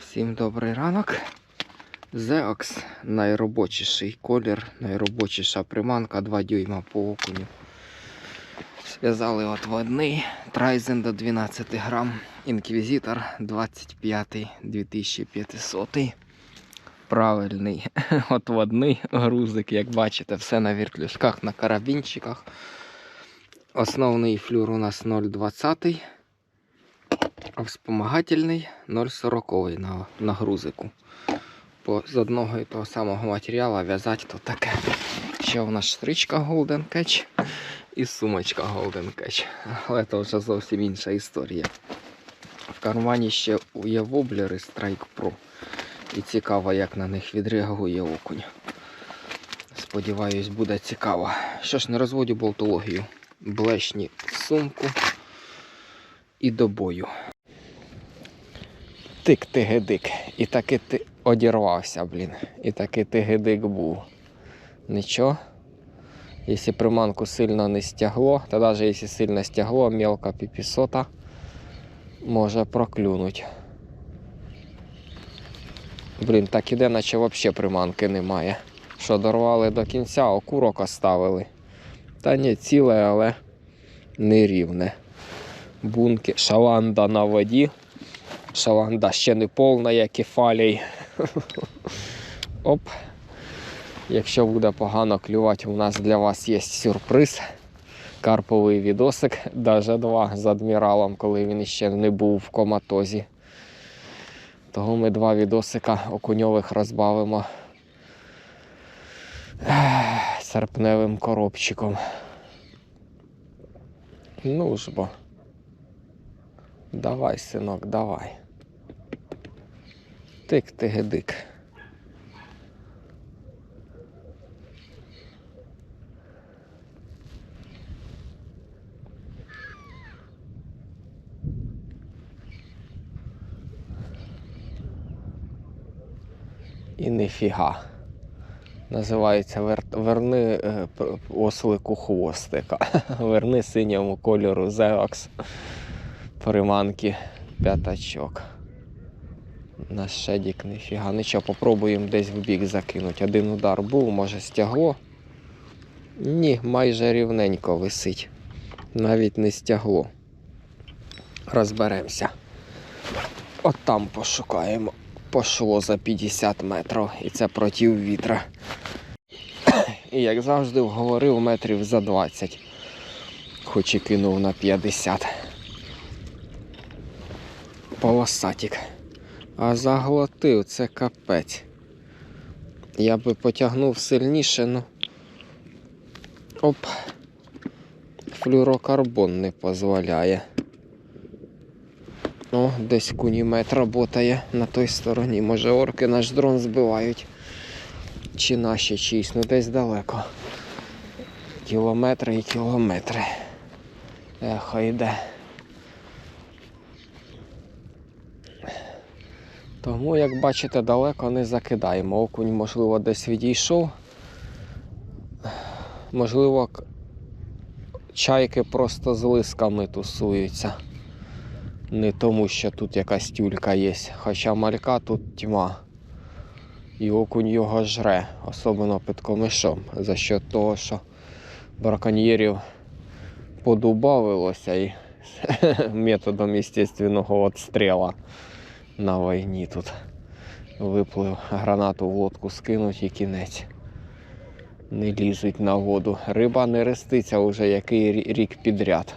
Всім добрий ранок. Зеокс найробочіший колір, найробочіша приманка 2 дюйма по окуню. Зв'язали отводний Трайзен до 12 грам. Інквізитор 25 2500. Правильний отводний грузик, як бачите, все на віртлюшках, на карабінчиках. Основний флюр у нас 0,20. Вспомагательний 0,40 на, на грузику. По, з одного і того самого матеріалу в'язати то таке. Ще у нас штричка Golden Catch і сумочка Golden Catch. Але це вже зовсім інша історія. В кармані ще є воблери Strike Pro. І цікаво, як на них відреагує окунь. Сподіваюсь, буде цікаво. Що ж, не розводю болтологію. Блешні сумку і до бою. Тик ти гидик. І таки ти одірвався, блін. І таки ти гидик був. Нічого. Якщо приманку сильно не стягло, то навіть якщо сильно стягло, мелка піпісота може проклюнуть. Блін, так іде, наче взагалі приманки немає. Що дорвали до кінця, окурок оставили. Та ні, ціле, але нерівне. Бунки, шаланда на воді. Шаланда ще не повна, як фалій. Оп. Якщо буде погано клювати, у нас для вас є сюрприз. Карповий відосик, навіть два з адміралом, коли він ще не був в коматозі. Того ми два відосика окуньових розбавимо серпневим коробчиком. Ну ж бо. Давай, синок, давай. Тик ти гидик. І нефіга. Називається вер... верни е, ослику хвостика. Верни синьому кольору Зеокс приманки п'ятачок. На шедік ніфіга. Нічого, попробуємо десь в бік закинути. Один удар був, може стягло. Ні, майже рівненько висить. Навіть не стягло. Розберемося. От там пошукаємо. Пошло за 50 метрів і це проти вітра. І як завжди говорив метрів за 20. Хоч і кинув на 50 полосатик. А заглотив це капець. Я би потягнув сильніше, ну. Оп. Флюрокарбон не дозволяє. О, десь кунімет працює на той стороні. Може орки наш дрон збивають. Чи наші чиїсь, ну десь далеко. Кілометри і кілометри. Ехо йде. Тому, як бачите, далеко не закидаємо. Окунь, можливо, десь відійшов. Можливо, чайки просто з лисками тусуються. Не тому, що тут якась тюлька є. Хоча малька тут тьма. І окунь його жре, особливо під комишом, за що того, що браконьєрів подубавилося і методом естественного відстріла на війні тут. Виплив гранату в лодку скинуть і кінець. Не лізуть на воду. Риба не реститься вже який рік підряд.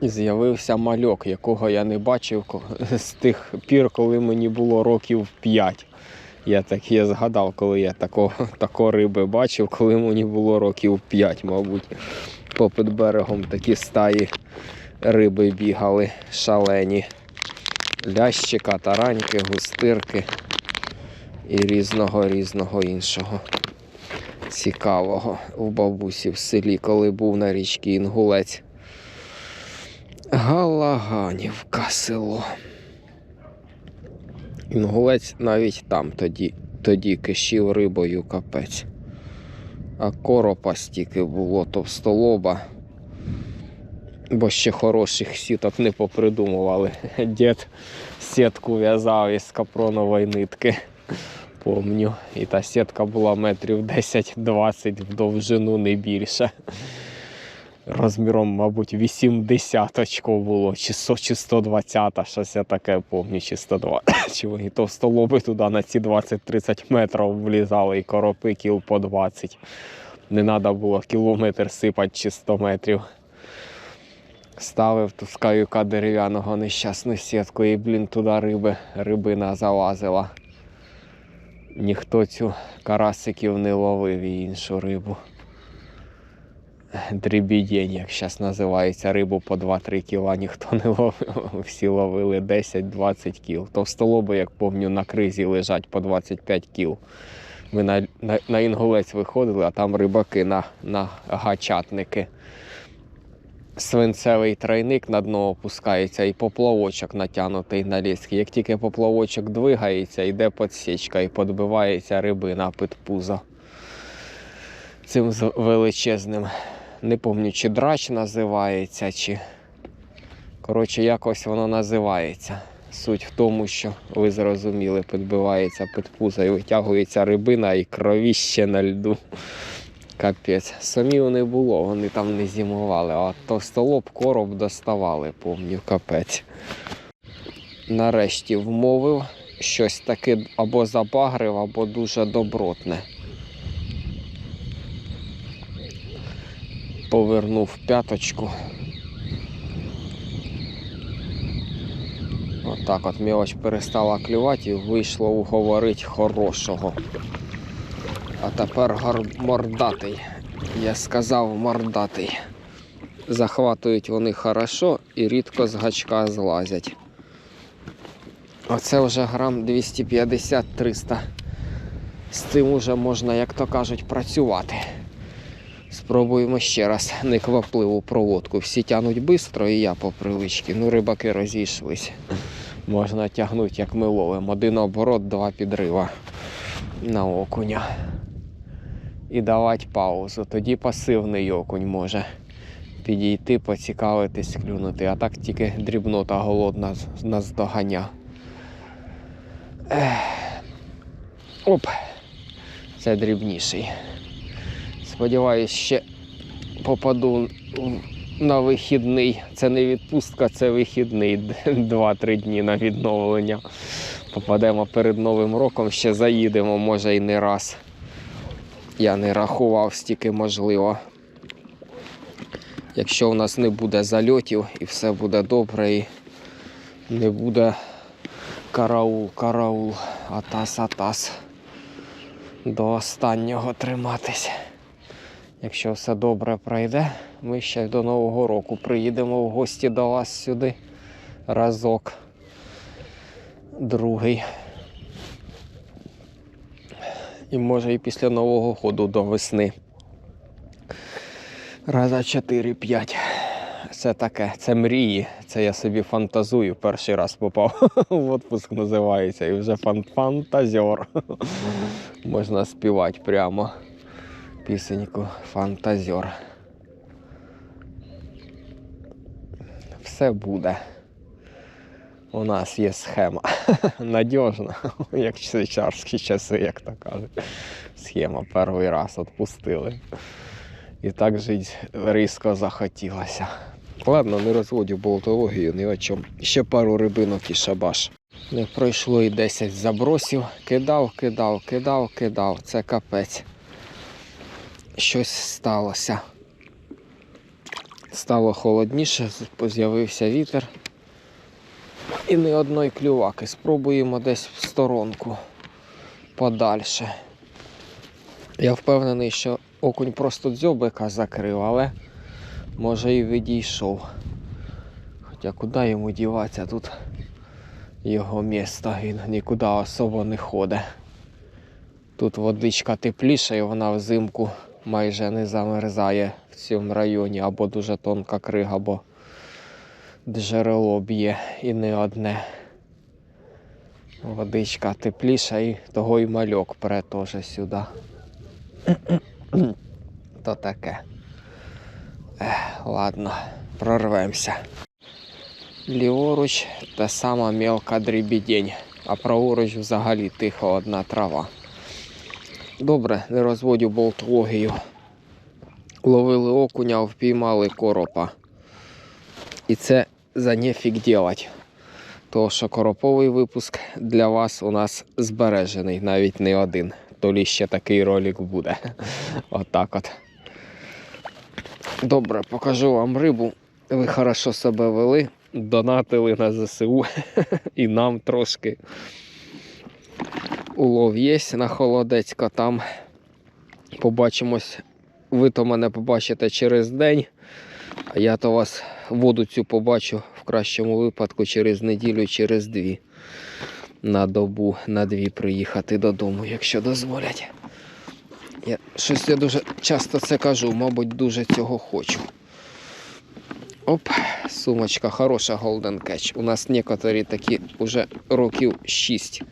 З'явився мальок, якого я не бачив з тих пір, коли мені було років 5. Я так я згадав, коли я такого, такої риби бачив, коли мені було років 5, мабуть. Попід берегом такі стаї риби бігали шалені лящика, тараньки, густирки і різного різного іншого цікавого у бабусі в селі, коли був на річці Інгулець. Галаганівка село. Інгулець навіть там тоді, тоді кишів рибою капець. А коропа стільки було товстолоба. Бо ще хороших сіток не попридумували. Дід сітку в'язав із капронової нитки. Помню. І та сітка була метрів 10-20 в довжину, не більше. Розміром, мабуть, 80 очко було, чи 100, чи 120, щось я таке помню, чи 120. Чи вони товстолоби туди на ці 20-30 метрів влізали і коропи кіл по 20. Не треба було кілометр сипати чи 100 метрів. Ставив ту скаюка дерев'яного нещасну сітку і, блін, туди риби, рибина залазила. Ніхто цю карасиків не ловив і іншу рибу. Дрібідень, як зараз називається, рибу по 2-3 кіла ніхто не ловив. Всі ловили 10-20 кіл. Товстолоби, як помню, на кризі лежать по 25 кіл. Ми на, на, на інгулець виходили, а там рибаки на, на гачатники. Свинцевий тройник на дно опускається і поплавочок натягнутий на ліски. Як тільки поплавочок двигається, йде подсічка і подбивається рибина під пузо. Цим величезним. Не пам'ятаю, чи драч називається, чи. Коротше, якось воно називається. Суть в тому, що ви зрозуміли, підбивається під пузо і витягується рибина і кровіще на льду. Капець. Самів не було, вони там не зимували, а товстолоб короб доставали, помню, капець. Нарешті вмовив щось таке або забагрив, або дуже добротне. Повернув п'яточку. Отак от мілоч перестала клювати і вийшло уговорить хорошого. А тепер мордатий. Я сказав мордатий. Захватують вони хорошо і рідко з гачка злазять. Оце вже грам 250-300. З цим уже можна, як то кажуть, працювати. Спробуємо ще раз неквапливу проводку. Всі тянуть швидко і я по привичці. Ну, рибаки розійшлись. Можна тягнути, як ми ловимо. Один оборот, два підрива на окуня. І давати паузу. Тоді пасивний окунь може підійти, поцікавитись, клюнути. А так тільки дрібнота голодна з- нас доганя. Оп! Це дрібніший. Сподіваюсь, ще попаду на вихідний. Це не відпустка, це вихідний. 2-3 дні на відновлення. Попадемо перед Новим роком, ще заїдемо, може і не раз. Я не рахував стільки можливо. Якщо у нас не буде зальотів і все буде добре, і не буде караул, караул, атас, атас. До останнього триматись. Якщо все добре пройде, ми ще до Нового року приїдемо в гості до вас сюди разок. Другий. І може і після Нового року до весни. Раза 4-5. Це таке, це мрії. Це я собі фантазую. Перший раз попав в отпуск називається. І вже фан фантазер. Можна співати прямо пісеньку Фантазер. Все буде. У нас є схема. Надіжна, як швейцарські часи, як то кажуть. Схема перший раз відпустили. І так жити різко захотілося. Ладно, не розводю болтологію, ні о чому. Ще пару рибинок і шабаш. Не пройшло і 10 забросів. Кидав, кидав, кидав, кидав. Це капець. Щось сталося. Стало холодніше, з'явився вітер. І не одної клюваки. Спробуємо десь в сторонку подальше. Я впевнений, що окунь просто дзьобика закрив, але може і відійшов. Хоча куди йому діватися тут його місто, він нікуди особо не ходить. Тут водичка тепліша і вона взимку майже не замерзає в цьому районі, або дуже тонка крига, або джерело б'є і не одне. Водичка тепліша і того й мальок пре теж сюди. То таке. Ех, ладно, прорвемося. Ліворуч та сама мелка дрібідень, а праворуч взагалі тихо одна трава. Добре, не розводю болтологію. Ловили окуня, впіймали коропа. І це за нефіг делать. Тому що короповий випуск для вас у нас збережений, навіть не один. То ще такий ролик буде. Отак от. Добре, покажу вам рибу. Ви хорошо себе вели, донатили на ЗСУ і нам трошки. Улов є на холодецька там. Побачимось. Ви то мене побачите через день, а я то вас воду цю побачу в кращому випадку через неділю, через дві. На добу, на дві приїхати додому, якщо дозволять. Я щось я дуже часто це кажу, мабуть, дуже цього хочу. Оп, сумочка хороша Golden Catch. У нас некоторі такі вже років 6,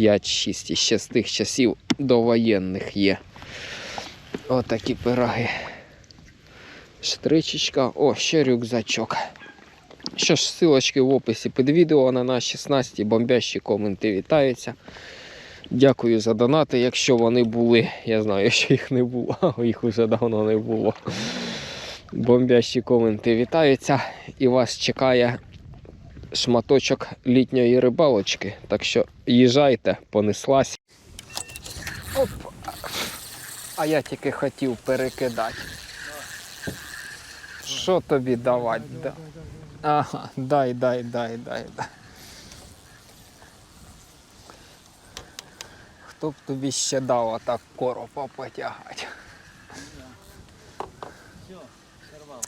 5-6 ще з тих часів довоєнних є. Отакі пироги. Штричечка. О, ще рюкзачок. Що ж, силочки в описі під відео на наші снасті, бомбящі коменти вітаються. Дякую за донати, якщо вони були. Я знаю, що їх не було, їх вже давно не було. Бомбящі коменти вітаються і вас чекає шматочок літньої рибалочки. Так що їжджайте, понеслась. Оп. А я тільки хотів перекидати. Що тобі давати? Да? Ага, дай, дай, дай, дай, дай. Хто б тобі ще дав отак коропа потягати?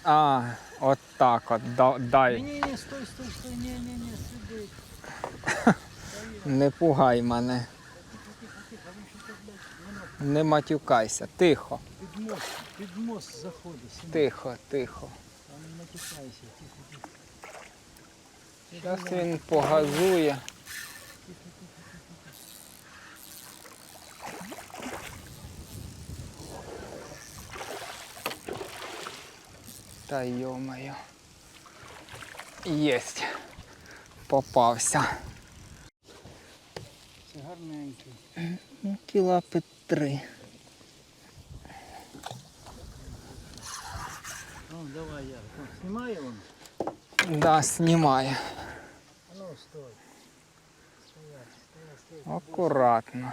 А, от так от, да- дай. Не-не-не, стой, стой, стой, не-не-не, сюди. Не пугай мене. Не матюкайся. Тихо, Під мост, під мост заходи, сюди. тихо, тихо. Там не матюкайся, тихо, тихо. Зараз він погазує. Та йо-моє. Єсть. Попався. Це гарненький. Ну, кіла три. Ну, Ну, знімає? Да, знімає. Ну, стой. Акуратно.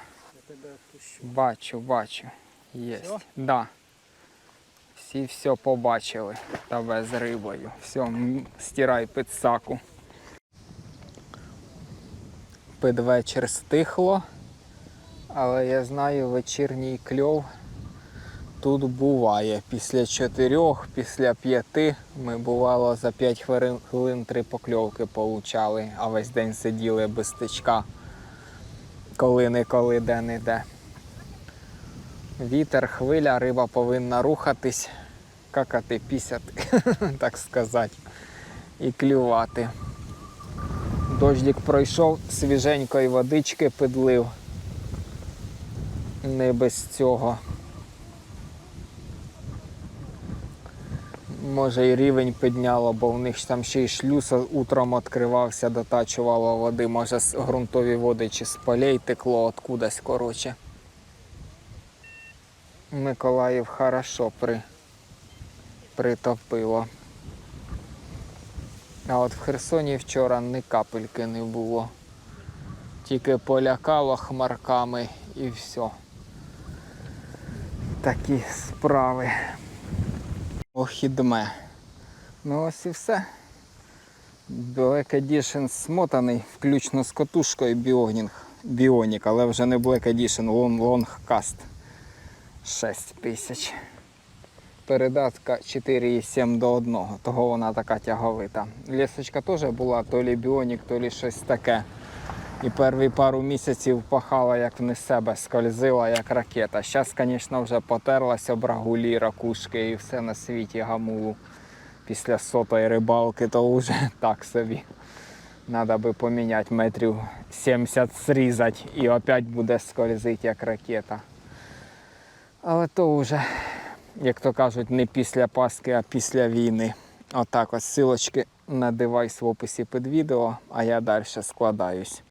Бачу, бачу. Єсть. Да. Всі все побачили. Тебе з рибою. Все, стирай під саку. Під вечір стихло, але я знаю, вечірній кльов тут буває. Після чотирьох, після п'яти ми бувало за 5 хвилин, три покльовки получали, а весь день сиділи без стичка. Коли не коли де не де. Вітер, хвиля, риба повинна рухатись, какати, пісяти, так сказати, і клювати. Дождик пройшов, свіженької водички підлив. Не без цього. Може і рівень підняло, бо в них там ще й шлюз утром відкривався, дотачувало води, може з ґрунтові води чи з полей текло откудись, коротше. Миколаїв хорошо при... притопило. А от в Херсоні вчора ні капельки не було. Тільки полякало хмарками і все. Такі справи. Охідме. Ну ось і все. Black Edition смотаний, включно з Біонінг. Біонік, але вже не Black Edition, Long, Long Cast. 6 тисяч. Передатка 4,7 до 1, того вона така тяговита. Лісочка теж була то лі біонік, то лі щось таке. І перші пару місяців пахала як не себе, скользила як ракета. Зараз, звісно, вже потерлась об рагулі, ракушки і все на світі гамулу. Після сотої рибалки, то вже так собі. Надо би поміняти метрів 70 зрізати і опять буде скользити як ракета. Але то вже як то кажуть, не після Пасхи, а після війни. Отак ось силочки на девайс в описі під відео, а я далі складаюсь.